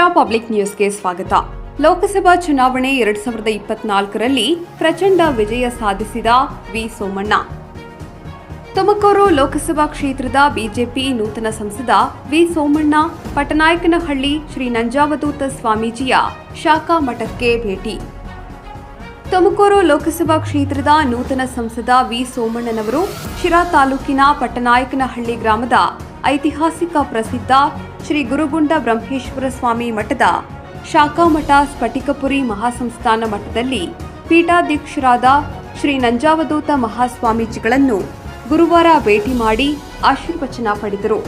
ನೋಡ್ತಿದ್ದೀರಾ ಪಬ್ಲಿಕ್ ನ್ಯೂಸ್ಗೆ ಸ್ವಾಗತ. ಲೋಕಸಭಾ ಚುನಾವಣೆ ಎರಡ್ ಸಾವಿರದ ಇಪ್ಪತ್ನಾಲ್ಕರಲ್ಲಿ ಪ್ರಚಂಡ ವಿಜಯ ಸಾಧಿಸಿದ ವಿ ಸೋಮಣ್ಣ. ತುಮಕೂರು ಲೋಕಸಭಾ ಕ್ಷೇತ್ರದ ಬಿಜೆಪಿ ನೂತನ ಸಂಸದ ವಿ ಸೋಮಣ್ಣ, ಪಟನಾಯಕನಹಳ್ಳಿ ಶ್ರೀ ನಂಜಾವಧೂತ ಸ್ವಾಮೀಜಿಯ ಶಾಖಾ ಮಠಕ್ಕೆ ಭೇಟಿ. ತುಮಕೂರು ಲೋಕಸಭಾ ಕ್ಷೇತ್ರದ ನೂತನ ಸಂಸದ ವಿ ಸೋಮಣ್ಣನವರು ಶಿರಾ ತಾಲೂಕಿನ ಪಟ್ಟನಾಯಕನಹಳ್ಳಿ ಗ್ರಾಮದ ಐತಿಹಾಸಿಕ ಪ್ರಸಿದ್ಧ ಶ್ರೀ ಗುರುಗುಂಡ ಬ್ರಹ್ಮೇಶ್ವರ ಸ್ವಾಮಿ ಮಠದ ಶಾಖಾಮಠ ಸ್ಫಟಿಕಪುರಿ ಮಹಾಸಂಸ್ಥಾನ ಮಠದಲ್ಲಿ ಪೀಠಾಧ್ಯಕ್ಷರಾದ ಶ್ರೀ ನಂಜಾವಧೂತ ಮಹಾಸ್ವಾಮೀಜಿಗಳನ್ನು ಗುರುವಾರ ಭೇಟಿ ಮಾಡಿ ಆಶೀರ್ವಚನ ಪಡೆದರು.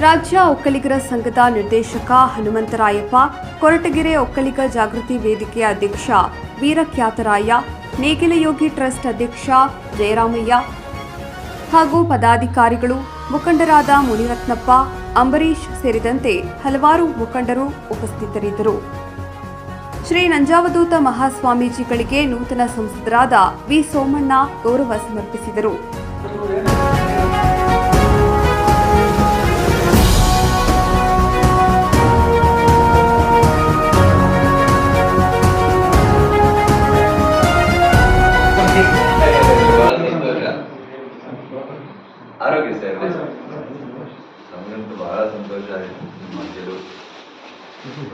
ರಾಜ್ಯ ಒಕ್ಕಲಿಗರ ಸಂಘದ ನಿರ್ದೇಶಕ ಹನುಮಂತರಾಯಪ್ಪ, ಕೊರಟಗೆರೆ ಒಕ್ಕಲಿಗ ಜಾಗೃತಿ ವೇದಿಕೆಯ ಅಧ್ಯಕ್ಷ ವೀರಖ್ಯಾತರಾಯ, ನೇಗಿಲಯೋಗಿ ಟ್ರಸ್ಟ್ ಅಧ್ಯಕ್ಷ ಜಯರಾಮಯ್ಯ ಹಾಗೂ ಪದಾಧಿಕಾರಿಗಳು ಮುಖಂಡರಾದ ಮುನಿರತ್ನಪ್ಪ ಅಂಬರೀಶ್ ಸೇರಿದಂತೆ ಹಲವಾರು ಮುಖಂಡರು ಉಪಸ್ಥಿತರಿದ್ದರು. ಶ್ರೀ ನಂಜಾವಧೂತ ಮಹಾಸ್ವಾಮೀಜಿಗಳಿಗೆ ನೂತನ ಸಂಸದರಾದ ವಿ ಸೋಮಣ್ಣ ಗೌರವ ಸಮರ್ಪಿಸಿದರು. ಆರೋಗ್ಯ ಸರ್ ನಮಗಂತೂ ಬಹಳ ಸಂತೋಷ ಆಯಿತು ನಿಮ್ಮ ಗೆಲುವು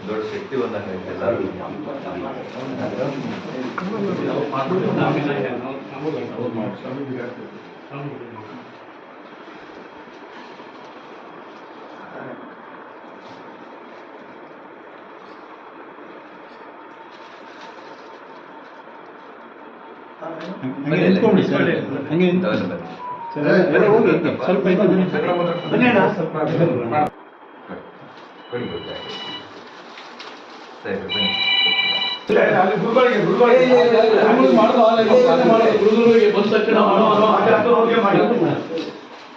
ದೊಡ್ಡ ಶಕ್ತಿ ಬಂದಂಗೆ ಎಲ್ಲರೂ ಹಂಗೆ ನಿಂತ್ಕೊಂಡ್ಬಿಡಿ ಸರ್ ಹಂಗೆ ನಿಂತ್- ತಗೊಳ್ಳಿ ಬನ್ನಿ. ಸರ್, ಬನ್ನಿ ಹೋಗಿ ಸ್ವಲ್ಪ ಇದು ಬನ್ನಿ. ಬನ್ನಿ ಅಣ್ಣ ಸ್ವಲ್ಪ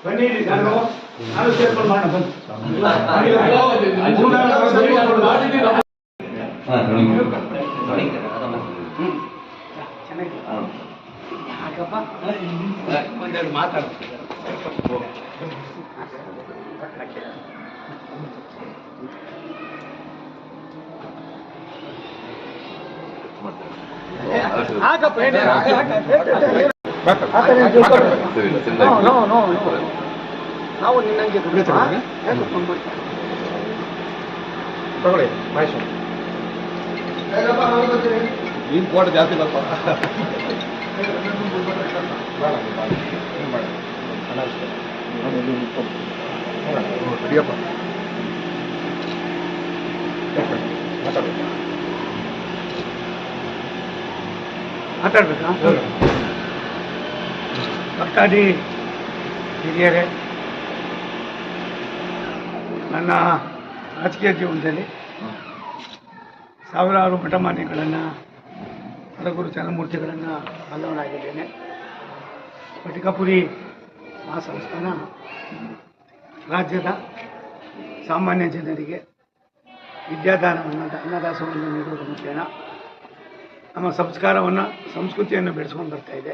ಬನ್ನಿ ನಾನು ಸೇರ್ಕೊಂಡು ಮಾಡೋಣ ಬನ್ನಿ. ಮೂರ್ನಾಲ್ಕು ನೋಡಿ ಒಂದೆರಡು ಮಾತಾಡು. ಹಾಕಪ್ಪ. ನಾವು ನಿನ್ನಂಗೆ? ತಗೊಳ್ಳಿ ಮಹೇಶ್ ನೀನ್ ಕೋಟ ಜಾಸ್ತಿ ಹಿಡಿಯಪ್ಪ ಮಾತಾಡ್ಬೇಕು? ಹಿರಿಯರೇ ನನ್ನ ರಾಜಕೀಯ ಜೀವನದಲ್ಲಿ ಸಾವಿರಾರು ಮಠಮಾನ್ಯಗಳನ್ನು ಹೊರಗುರು ಚಲಮೂರ್ತಿಗಳನ್ನು ಬಲ್ಲವನಾಗಿದ್ದೇನೆ ಸ್ಫಟಿಕಪುರಿ ಮಹಾಸಂಸ್ಥಾನ ರಾಜ್ಯದ ಸಾಮಾನ್ಯ ಜನರಿಗೆ ವಿದ್ಯಾದಾನವನ್ನು, ಅನ್ನದಾಸವನ್ನು ನೀಡುವುದು ಮುಖೇನ ನಮ್ಮ ಸಂಸ್ಕಾರವನ್ನು, ಸಂಸ್ಕೃತಿಯನ್ನು ಬೆಳೆಸ್ಕೊಂಡು ಬರ್ತಾ ಇದೆ.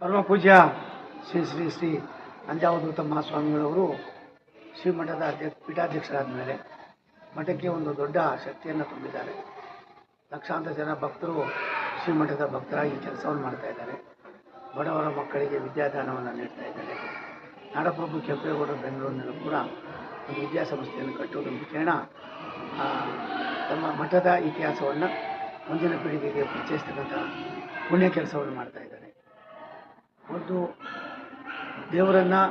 ಪರಮ ಪೂಜ್ಯ ಶ್ರೀ ಶ್ರೀ ಶ್ರೀ ಅಂಜಾವಧೂತ ಮಹಾಸ್ವಾಮಿಗಳವರು ಶ್ರೀಮಠದ ಅಧ್ಯಕ್ಷ, ಪೀಠಾಧ್ಯಕ್ಷರಾದ ಮೇಲೆ ಮಠಕ್ಕೆ ಒಂದು ದೊಡ್ಡ ಶಕ್ತಿಯನ್ನು ತುಂಬಿದ್ದಾರೆ. ಲಕ್ಷಾಂತರ ಜನ ಭಕ್ತರು ಶ್ರೀಮಠದ ಭಕ್ತರಾಗಿ ಕೆಲಸವನ್ನು ಮಾಡ್ತಾ ಇದ್ದಾರೆ. ಬಡವರ ಮಕ್ಕಳಿಗೆ ವಿದ್ಯಾದಾನವನ್ನು ನೀಡ್ತಾ ಇದ್ದಾರೆ. ನಾಡಪ್ರಭು ಕೆಂಪೇಗೌಡರು ಬೆಂಗಳೂರಿನಲ್ಲೂ ಕೂಡ ಒಂದು ವಿದ್ಯಾಸಂಸ್ಥೆಯನ್ನು ಕಟ್ಟುವುದರ ಮುಖೇಣ ತಮ್ಮ ಮಠದ ಇತಿಹಾಸವನ್ನು ಮುಂದಿನ ಪೀಳಿಗೆಗೆ ಪರಿಚಯಿಸ್ತಕ್ಕಂಥ ಪುಣ್ಯ ಕೆಲಸವನ್ನು ಮಾಡ್ತಾ ಇದ್ದಾರೆ. ಒಂದು ದೇವರನ್ನು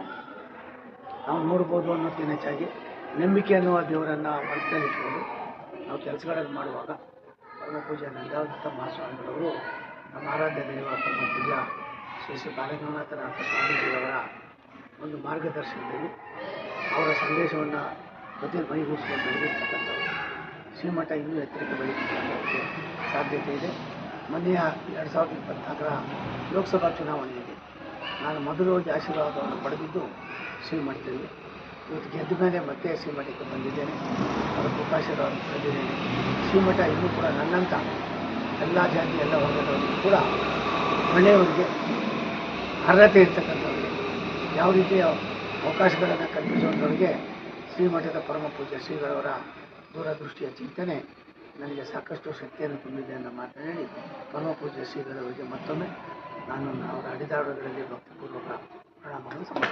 ನಾವು ನೋಡ್ಬೋದು ಅನ್ನೋದಕ್ಕಿಂತ ಹೆಚ್ಚಾಗಿ ನಂಬಿಕೆ ಅನ್ನುವ ದೇವರನ್ನು ಮನಸ್ಸಿನಲ್ಲಿ ಇಟ್ಕೊಂಡು ನಾವು ಕೆಲಸಗಳನ್ನು ಮಾಡುವಾಗ ಪರಮ ಪೂಜೆ ನಂದಾವತ ಮಹಾಸ್ವಾಮಿಗಳವರು ನಮ್ಮ ಆರಾಧ್ಯ ದೈವ ಪರಮ ಪೂಜಾ ಶ್ರೀ ಶ್ರೀ ಬಾಲಗಂಗನಾಥನಾಥ ಸ್ವಾಮೀಜಿಯವರ ಒಂದು ಮಾರ್ಗದರ್ಶನದಲ್ಲಿ ಅವರ ಸಂದೇಶವನ್ನು ಪ್ರತಿ ಮೈಗೂಡಿಸಿಕೊಂಡು ಬೆಳೆದಿರ್ತಕ್ಕಂಥವ್ರು ಶ್ರೀಮಠ ಇನ್ನೂ ಎತ್ತರಕ್ಕೆ ಬೆಳೆಯುತ್ತೆ ಸಾಧ್ಯತೆ ಇದೆ. ಮೊನ್ನೆಯ ಎರಡು ಸಾವಿರದ ಇಪ್ಪತ್ನಾಲ್ಕರ ಲೋಕಸಭಾ ಚುನಾವಣೆಯಲ್ಲಿ ನಾನು ಮೊದಲು ಹೋಗಿ ಆಶೀರ್ವಾದವನ್ನು ಪಡೆದಿದ್ದು ಶ್ರೀಮಠದಲ್ಲಿ. ಇವತ್ತು ಗೆದ್ದ ಮೇಲೆ ಮತ್ತೆ ಶ್ರೀಮಠಕ್ಕೆ ಬಂದಿದ್ದೇನೆ. ಅವರ ಕೃಪಾಶೀರ್ವಾದ ಪಡೆದಿದ್ದೇನೆ ಶ್ರೀಮಠ ಇನ್ನೂ ಕೂಡ ನನ್ನಂಥ ಎಲ್ಲ ಜಾತಿ, ಎಲ್ಲ ವರ್ಗದವರಿಗೂ ಕೂಡ ಒಳ್ಳೆಯವರಿಗೆ ಅರ್ಹತೆ ಇರ್ತಕ್ಕಂಥವ್ರಿಗೆ, ಯಾವ ರೀತಿಯ ಅವಕಾಶಗಳನ್ನು ಕಲ್ಪಿಸುವಂಥವ್ರಿಗೆ ಶ್ರೀಮಠದ ಪರಮ ಪೂಜ್ಯ ಶ್ರೀಗಳವರ ದೂರದೃಷ್ಟಿಯ ಚಿಂತನೆ ನನಗೆ ಸಾಕಷ್ಟು ಶಕ್ತಿಯನ್ನು ತುಂಬಿದೆ ಅಂತ ಮಾತನಾಡಿ ಪರಮ ಪೂಜ್ಯ ಶ್ರೀಗಳವರಿಗೆ ಮತ್ತೊಮ್ಮೆ ನಾನು ಅವರ ಅಡಿದಾಡುಗಳಲ್ಲಿ ಭಕ್ತಿಪೂರ್ವಕ ಸಮರ್ಪಿಸ್ತೇನೆ